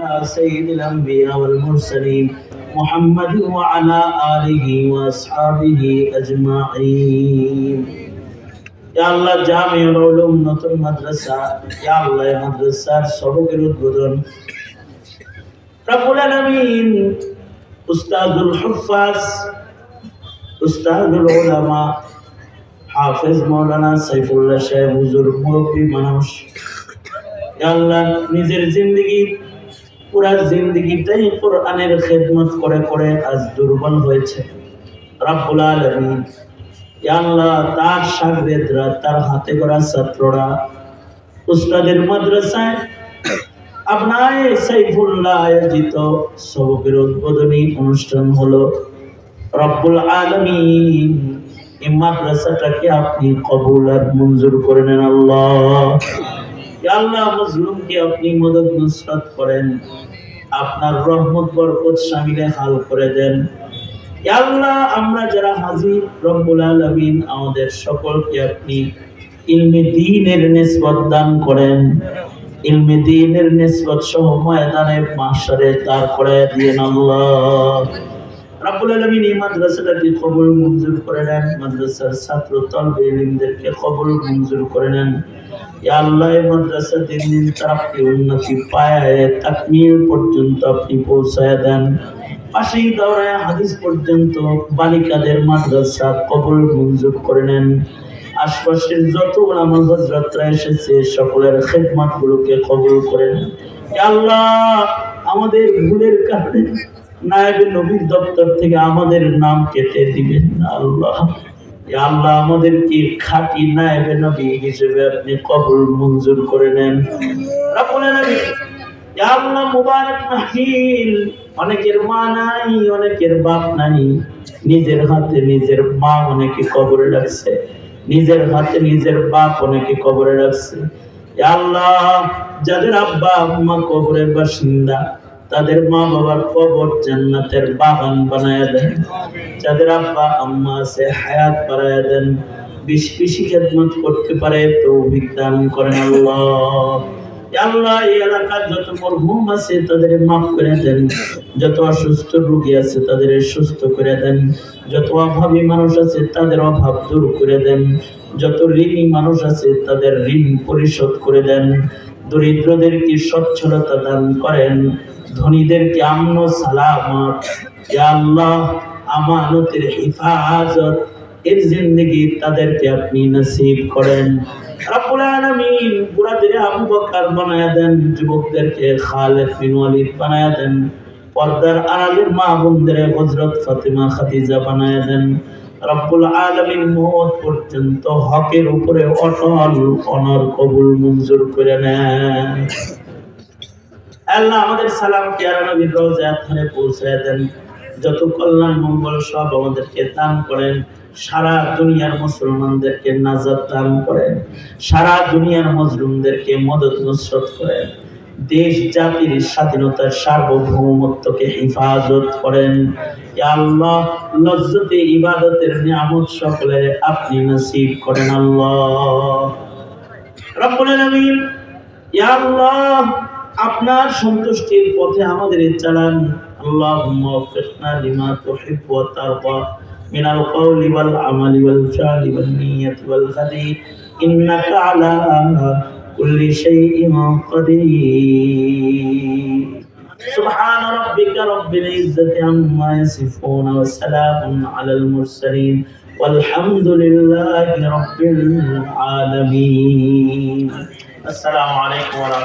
سيد الأنبياء والمرسلين محمد وعلى آله وأصحابه أجمعين يا الله جامع العلوم নতুন মাদ্রাসা ইয়া আল্লাহ এই মাদ্রাসার সবকের উদ্বোধন রব্বুল আলামিন উস্তাদুল হুফাজ উস্তাদুল উলামা হাফেজ মাওলানা সাইফুল্লাহ সাহেব হুজুর মুরব্বী মানুষ ইয়া আল্লাহ নিজের জিন্দগি পুরা জিন্দগিটাই কোরআনের খেদমত করে করে আজ দুর্বল হয়েছে। রব্বুল আলামিন, ইয়া আল্লাহ, তার শাগরেদরা তার হাতে করা ছাত্ররা, উস্তাদের মাদ্রাসায়, আপনার সাইফুল্লাহ আয়োজিত সবকের উদ্বোধনী অনুষ্ঠান হলো, রব্বুল আলমিন, এই মাদ্রাসাটাকে আপনি কবুল আর মঞ্জুর করে নেন আল্লাহ। আল্লাহ মজলুমকে আপনি মদত নুসরত করেন, আপনার রহমত বরকত শামিলে হাল করে দেন। আল্লাহ, আমরা যারা হাজির, রব্বুল আলামিন, আমাদের সকলকে আপনি ইলমে দ্বীনের নিসবত দান করেন। ইলমে দ্বীনের নিসবত সহ ময়দানে মাশরে তার করে দিয়েন আল্লাহ। রাব্বুল আলামিন এই মাদ্রাসাটাকে কবুল মঞ্জুর করে নেন। মাদ্রাসার ছাত্র, তলবে ইলমদেরকে কবুল মঞ্জুর করে নেন। আল্লাহ মাদ্রাসা দিন দিন তারাপ্তি উন্নতি পায় তাকমিল পর্যন্ত আপনি পৌঁছায় দেন। পাশেই দৌড়ায় হাদিস পর্যন্ত বালিকাদের মাদ্রাসা কবুল মঞ্জুর করে নেন। আশপাশের যত আমার হজরতরা এসেছে, সকলের খেদমাত গুলোকে কবুল করে নেন। আল্লাহ, আমাদের ভুলের কারণে নায়েবে নবীর দপ্তর থেকে আমাদের নাম কেটে দিবেন আল্লাহ। আল্লাহ আমাদেরকে খাঁটি নায়েবে নবী হিসেবে আপনি কবুল মঞ্জুর করে নেন। আল্লাহ মুবারক অনেকের মা নাই, অনেকের বাপ নাই। নিজের হাতে নিজের মা অনেকে কবরে রাখছে। নিজের হাতে নিজের বাপ অনেকে কবরে রাখছে। আল্লাহ, যাদের আব্বা আম্মা কবরের বাসিন্দা তাদের মা বাবার কবর জান্নাতের বাগান বানায় দেন। যাদের আব্বা আম্মা আছে হায়াত বাড়ায় দেন। বেশি বেশি খেদমত করতে পারে তো দান করেন আল্লাহ। আল্লাহ এই এলাকার যত মরহুম আছে তাদের মাফ করে দেন। যত অসুস্থ রোগী আছে তাদের সুস্থ করে দেন। যত অভাবী মানুষ আছে তাদের অভাব দূর করে দেন। যত ঋণী মানুষ আছে তাদের ঋণ পরিশোধ করে দেন। দরিদ্রদেরকে সচ্ছলতা দান করেন। ধনীদেরকে আমন সালামত। আল্লাহ, আমানতের হিফাজত। এর জিন্দগি তাদেরকে আপনি নসিব করেন। আলামিন দেন, যুবকদেরকে বানায়া দেন, পর্দার ফাতিমা বানায়া দেন। পর্যন্ত হকের উপরে অটল অনর কবুল মঞ্জুর করে নেন। আল্লাহ আমাদের সালাম পেয়ারা নবীর ধরে পৌঁছায় দেন। যত কল্যাণ, মঙ্গল সব আমাদেরকে দান করেন। সারা দুনিয়ার মুসলমানদেরকে নাজাত দান করেন। সারা দুনিয়ার মজলুমদেরকে মদত নসরত করেন। দেশ, জাতির স্বাধীনতার সার্বভৌমত্বকে হেফাজত করেন। আল্লাহ লজ্জতে ইবাদতের নিয়ামত সকলে আপনি নসিব করেন আল্লাহ। রব্বুল আলামিন, ইয়া আল্লাহ আপনার সন্তুষ্টির পথে আমাদের চালান اللهم وفقنا لما تحب وترضى من القول والعمل والفعل والنية والهدي إنك على كل شيء قدير سبحان ربك رب العزة عما يصفون وسلام على المرسلين والحمد لله رب العالمين السلام عليكم ورحمة